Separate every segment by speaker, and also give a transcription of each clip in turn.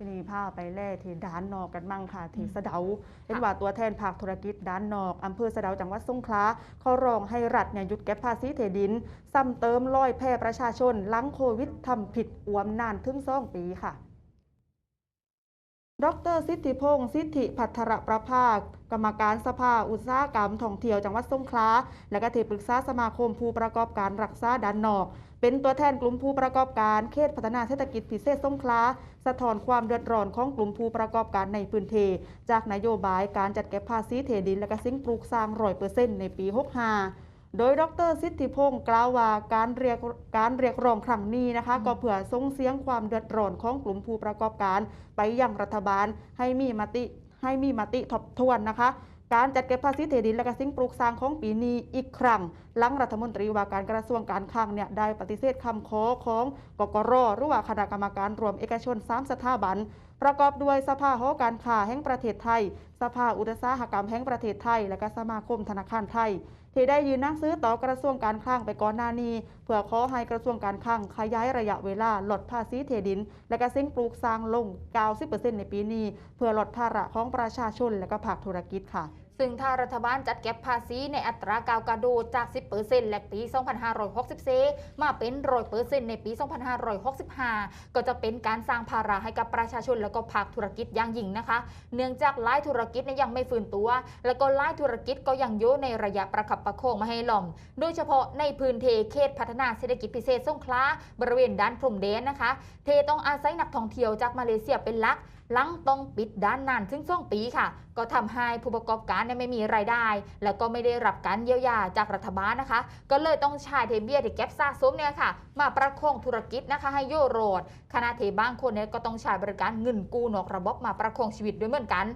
Speaker 1: ทีนี้พาไปแล่ที่ด้านนอกกันมั่งค่ะที่สะเดาเป็นว่าตัวแทนภาคธุรกิจด้านนอกอำเภอสะเดาจังหวัดสงขลาเขาร้องให้รัฐเนี่ยหยุดเก็บภาษีเทดิน ซ้ำเติมร้อยแพร่ประชาชนหลังโควิดทำผิดอวมนานถึงสองปีค่ะ ดรสิทธิพงศ์สิทธิพัทรประภาค กรรมการสภาอุตสาหกรรมท่องเที่ยวจังหวัดสงขลา และก็ที่ปรึกษาสมาคมผู้ประกอบการรักษาด้านนอก เป็นตัวแทนกลุ่มผู้ประกอบการเขตพัฒนาเศรษฐกิจพิเศษสงขลา สะท้อนความเดือดร้อนของกลุ่มผู้ประกอบการในพื้นที่จากนโยบายการจัดเก็บภาษีเทดินและก็สิ่งปลูกสร้างร้อยเปอร์เซ็นต์ในปี 65 โดยดรสิทธิพงศ์กล่าวว่าการเรียกการเรียกร้องครั้งนี้นะคะ ก็เพื่อส่งเสียงความเดือดร้อนของกลุ่มผู้ประกอบการ ไปยังรัฐบาลให้มีมติให้มีมติทบทวนนะคะ การจัดเก็บภาษีเทดินและก็สิ่งปลูกสร้างของปีนี้อีกครั้ง หลังรัฐมนตรีว่าการกระทรวงการคลังเนี่ยได้ปฏิเสธคำขอของกกรหรือว่าคณะกรรมการรวมเอกชน 3 สถาบันประกอบด้วยสภาหอการค้าแห่งประเทศไทย สภาอุตสาหกรรมแห่งประเทศไทย และก็สมาคมธนาคารไทย ที่ได้ยืนนั่งซื้อต่อกระทรวงการคลังไปก่อนหน้านี้ เพื่อขอให้กระทรวงการคลังขยายระยะเวลาลดภาษีเทดิน และก็สิ่งปลูกสร้างลง 90%ในปีนี้ เพื่อลดภาระของประชาชนและก็ภาคธุรกิจค่ะ
Speaker 2: ซึ่งถ้ารัฐบาลจัดเก็บภาษีในอัตรากาวกระโดดจาก 10%และปี 2564 มาเป็น 100%ในปี 2565 ก็จะเป็นการสร้างภาระให้กับประชาชนและก็ภาคธุรกิจอย่างยิ่งนะคะ เนื่องจากหลายธุรกิจยังไม่ฟื้นตัว แล้วก็หลายธุรกิจก็ยังอยู่ในระยะประคับประคองมาให้หล่อม โดยเฉพาะในพื้นที่เขตพัฒนาเศรษฐกิจพิเศษสงขลาบริเวณด้านพรมแดนนะคะ เทต้องอาศัยนักท่องเที่ยวจากมาเลเซียเป็นหลักหลังต้องปิดด้านนานถึงสองปีค่ะ ก็ทำให้ผู้ประกอบการเนี่ยไม่มีรายได้ แล้วก็ไม่ได้รับการเยียวยาจากรัฐบาลนะคะ ก็เลยต้องใช้เทเบียที่เก็บสะสมเนี่ยค่ะ มาประคองธุรกิจนะคะให้โยโรดขณะที่บางคนเนี่ยก็ต้องใช้บริการเงินกู้นอกระบบมาประคองชีวิตด้วยเหมือนกัน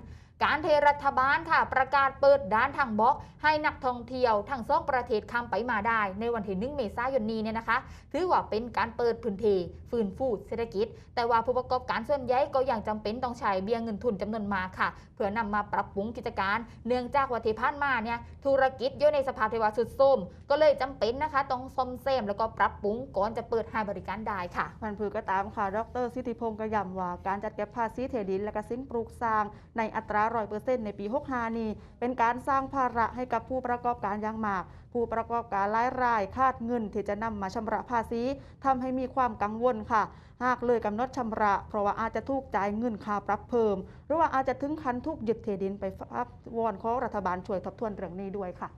Speaker 2: การเทรัฐบาลค่ะ ประกาศเปิดด้านทางบล็อก ให้นักท่องเที่ยวทั้งสองประเทศข้ามไปมาได้ ในวันที่หนึ่งเมษายนนี้เนี่ยนะคะถือว่าเป็นการเปิดพื้นที่ฟื้นฟูเศรษฐกิจ แต่ว่าผู้ประกอบการส่วนใหญ่ก็ยังจำเป็นต้องใช้เบี้ยเงินทุนจำนวนมากค่ะ เพื่อนำมาปรับปรุงกิจการ เนื่องจากว่าที่านมาเนี่ยธุรกิจอยู่ในสภาพเทวาสุดโทรมก็เลยจำเป็นนะคะต้องซ่อมแซมแล้วก็ปรับปรุงก่อนจะเปิดให้บริการได้ค่ะ
Speaker 1: มันพือก็ตามค่ะ ดรสิทธิพงศ์ก็ย้ำว่าการจัดเก็บภาษีเทดินและก็สิ่งปลูกสร้างในอัตราร้อยเปอร์เซ็นต์ในปี 65 นี้ เป็นการสร้างภาระให้กับผู้ประกอบการอย่างมาก ผู้ประกอบการรายรายคาดเงินที่จะนำมาชำระภาษีทำให้มีความกังวลค่ะ หากเลยกำหนดชำระ เพราะว่าอาจจะถูกจ่ายเงินค่าปรับเพิ่ม หรือว่าอาจจะถึงขั้นถูกยึดเทดินไปฟักวอนขอรัฐบาลช่วยทบทวนเรื่องนี้ด้วยค่ะ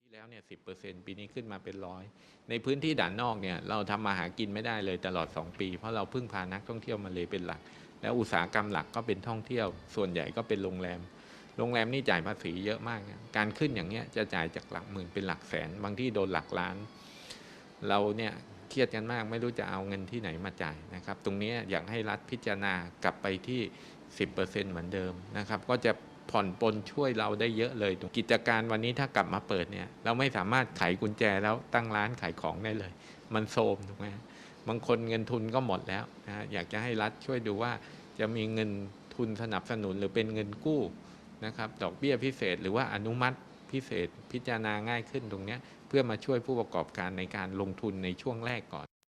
Speaker 3: ที่แล้วเนี่ยสิปีนี้ขึ้นมาเป็นร้อยในพื้นที่ด่านนอกเนี่ยเราทำมาหากินไม่ได้เลยตลอด 2 ปี เพราะเราพึ่งพานักท่องเที่ยวมาเลยเป็นหลัก แล้วอุตสาหกรรมหลักก็เป็นท่องเที่ยว ส่วนใหญ่ก็เป็นโรงแรม โรงแรมนี่จ่ายภาษีเยอะมาก การขึ้นอย่างเนี้ยจะจ่ายจากหลักหมื่นเป็นหลักแสน บางที่โดนหลักล้าน เราเนี่ยเครียดกันมากไม่รู้จะเอาเงินที่ไหนมาจ่ายนะครับ ตรงนี้อยากให้รัฐพิจารณากลับไปที่ 10%เหมือนเดิมนะครับ ก็จะผ่อนปลนช่วยเราได้เยอะเลยกิจการวันนี้ถ้ากลับมาเปิดเนี่ย เราไม่สามารถไขกุญแจแล้วตั้งร้านขายของได้เลย มันโทมถูกไหม บางคนเงินทุนก็หมดแล้วนะฮะอยากจะให้รัฐช่วยดูว่าจะมีเงินทุนสนับสนุนหรือเป็นเงินกู้นะครับดอกเบี้ยพิเศษ หรือว่าอนุมัติพิเศษพิจารณาง่ายขึ้นตรงนี้เพื่อมาช่วยผู้ประกอบการในการลงทุนในช่วงแรกก่อน